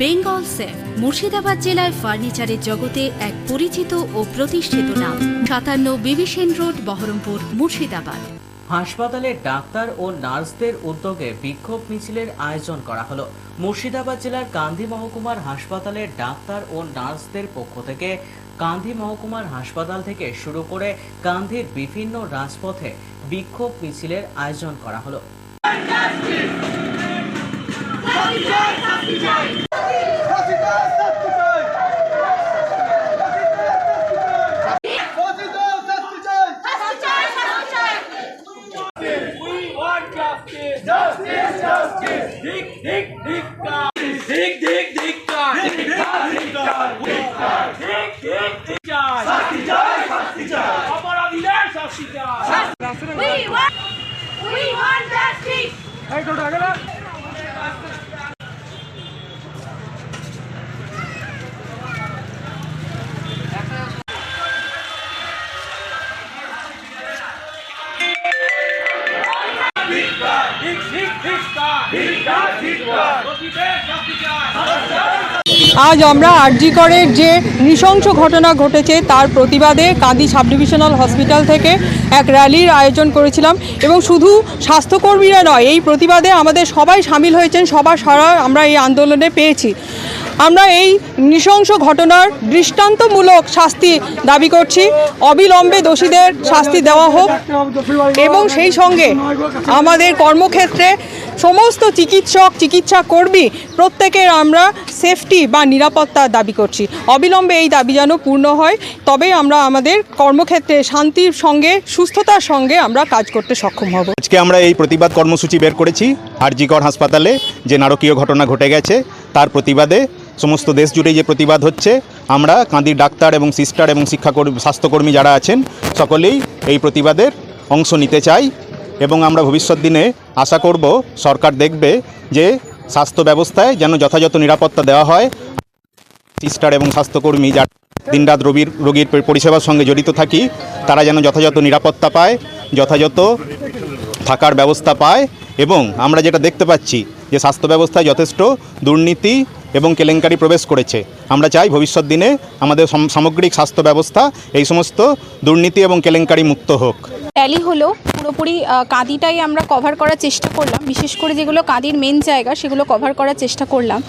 Bengal safe Murshidabad জেলায় ফার্নিচারের জগতে এক পরিচিত ও প্রতিষ্ঠিত নাম। সাতান্ন বিবিসেন রোড বহরমপুর মুর্শিদাবাদ। হাসপাতালে ডাক্তার ও নার্সদের উদ্যোগে বিক্ষোভ মিছিলের আয়োজন করা হলো। মুর্শিদাবাদ জেলার কান্দি মহকুমার হাসপাতালে ডাক্তার ও নার্সদের পক্ষ থেকে কান্দি মহকুমার হাসপাতাল থেকে শুরু করে কান্দির বিভিন্ন রাজপথে বিক্ষোভ মিছিলের আয়োজন করা হলো। Dick, dick, God. Dick, dick, dick, God. Dick, God, dick, God. Dick, dick, dick, God. শাস্তি চাই, শাস্তি চাই। অপরাধীদের শাস্তি চাই। We want, we want justice. Dick, আজ আমরা আরজি করের যে নৃশংস ঘটনা ঘটেছে, তার প্রতিবাদে কাঁদি সাব ডিভিশনাল হসপিটাল থেকে এক র্যালির আয়োজন করেছিলাম এবং শুধু স্বাস্থ্যকর্মীরা নয়, এই প্রতিবাদে আমাদের সবাই সামিল হয়েছেন, সবার সারা আমরা এই আন্দোলনে পেয়েছি। আমরা এই নৃশংস ঘটনার দৃষ্টান্তমূলক শাস্তি দাবি করছি। অবিলম্বে দোষীদের শাস্তি দেওয়া হোক এবং সেই সঙ্গে আমাদের কর্মক্ষেত্রে সমস্ত চিকিৎসক, চিকিৎসা কর্মী প্রত্যেকের আমরা সেফটি বা নিরাপত্তার দাবি করছি। অবিলম্বে এই দাবি যেন পূর্ণ হয়, তবেই আমরা আমাদের কর্মক্ষেত্রে শান্তির সঙ্গে, সুস্থতার সঙ্গে আমরা কাজ করতে সক্ষম হব। আজকে আমরা এই প্রতিবাদ কর্মসূচি বের করেছি। আরজিকর হাসপাতালে যে নারকীয় ঘটনা ঘটে গেছে, তার প্রতিবাদে সমস্ত দেশ জুড়ে যে প্রতিবাদ হচ্ছে, আমরা কাঁদির ডাক্তার এবং সিস্টার এবং শিক্ষাকর্মী, স্বাস্থ্যকর্মী যারা আছেন, সকলেই এই প্রতিবাদের অংশ নিতে চাই এবং আমরা ভবিষ্যৎ দিনে আশা করব সরকার দেখবে যে স্বাস্থ্য ব্যবস্থায় যেন যথাযথ নিরাপত্তা দেওয়া হয়। সিস্টার এবং স্বাস্থ্যকর্মী যারা দিনরাত রোগীর রোগীর পরিষেবার সঙ্গে জড়িত থাকি, তারা যেন যথাযথ নিরাপত্তা পায়, যথাযথ থাকার ব্যবস্থা পায় এবং আমরা যেটা দেখতে পাচ্ছি যে স্বাস্থ্য ব্যবস্থায় যথেষ্ট দুর্নীতি এবং কেলেঙ্কারি প্রবেশ করেছে। আমরা চাই ভবিষ্যৎ দিনে আমাদের সামগ্রিক স্বাস্থ্য ব্যবস্থা এই সমস্ত দুর্নীতি এবং কেলেঙ্কারি মুক্ত হোক। ট্যালি হলো পুরোপুরি কাঁদিটাই আমরা কভার করার চেষ্টা করলাম। বিশেষ করে যেগুলো কাঁদির মেন জায়গা, সেগুলো কভার করার চেষ্টা করলাম।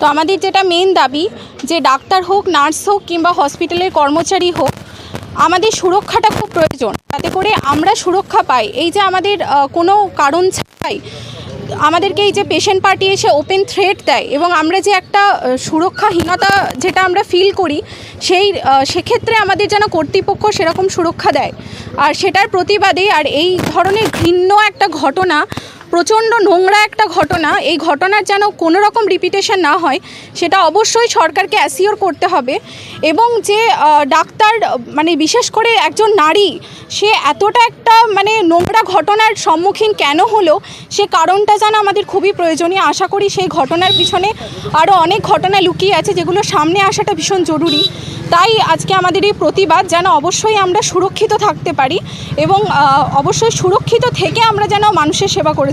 তো আমাদের যেটা মেন দাবি, যে ডাক্তার হোক নার্স হোক, কিংবা হসপিটালের কর্মচারী হোক, আমাদের সুরক্ষাটা খুব প্রয়োজন। যাতে করে আমরা সুরক্ষা পাই। এই যে আমাদের কোনো কারণ ছাড়াই আমাদেরকে এই যে পেশেন্ট পার্টি এসে ওপেন থ্রেট দেয় এবং আমরা যে একটা সুরক্ষাহীনতা যেটা আমরা ফিল করি, সেই সেক্ষেত্রে আমাদের যেন কর্তৃপক্ষ সেরকম সুরক্ষা দেয়। আর সেটার প্রতিবাদে আর এই ধরনের ঘৃণ্য একটা ঘটনা প্রচণ্ড নোংরা একটা ঘটনা। এই ঘটনার যেন কোনো রকম রিপিটেশন না হয়, সেটা অবশ্যই সরকারকে অ্যাসিওর করতে হবে এবং যে ডাক্তার মানে বিশেষ করে একজন নারী, সে এতটা একটা মানে নোংরা ঘটনার সম্মুখীন কেন হলো, সে কারণটা যেন আমাদের খুবই প্রয়োজনীয়। আশা করি সেই ঘটনার পিছনে আরও অনেক ঘটনা লুকিয়ে আছে, যেগুলো সামনে আসাটা ভীষণ জরুরি। তাই আজকে আমাদের এই প্রতিবাদ, যেন অবশ্যই আমরা সুরক্ষিত থাকতে পারি এবং অবশ্যই সুরক্ষিত থেকে আমরা যেন মানুষের সেবা করে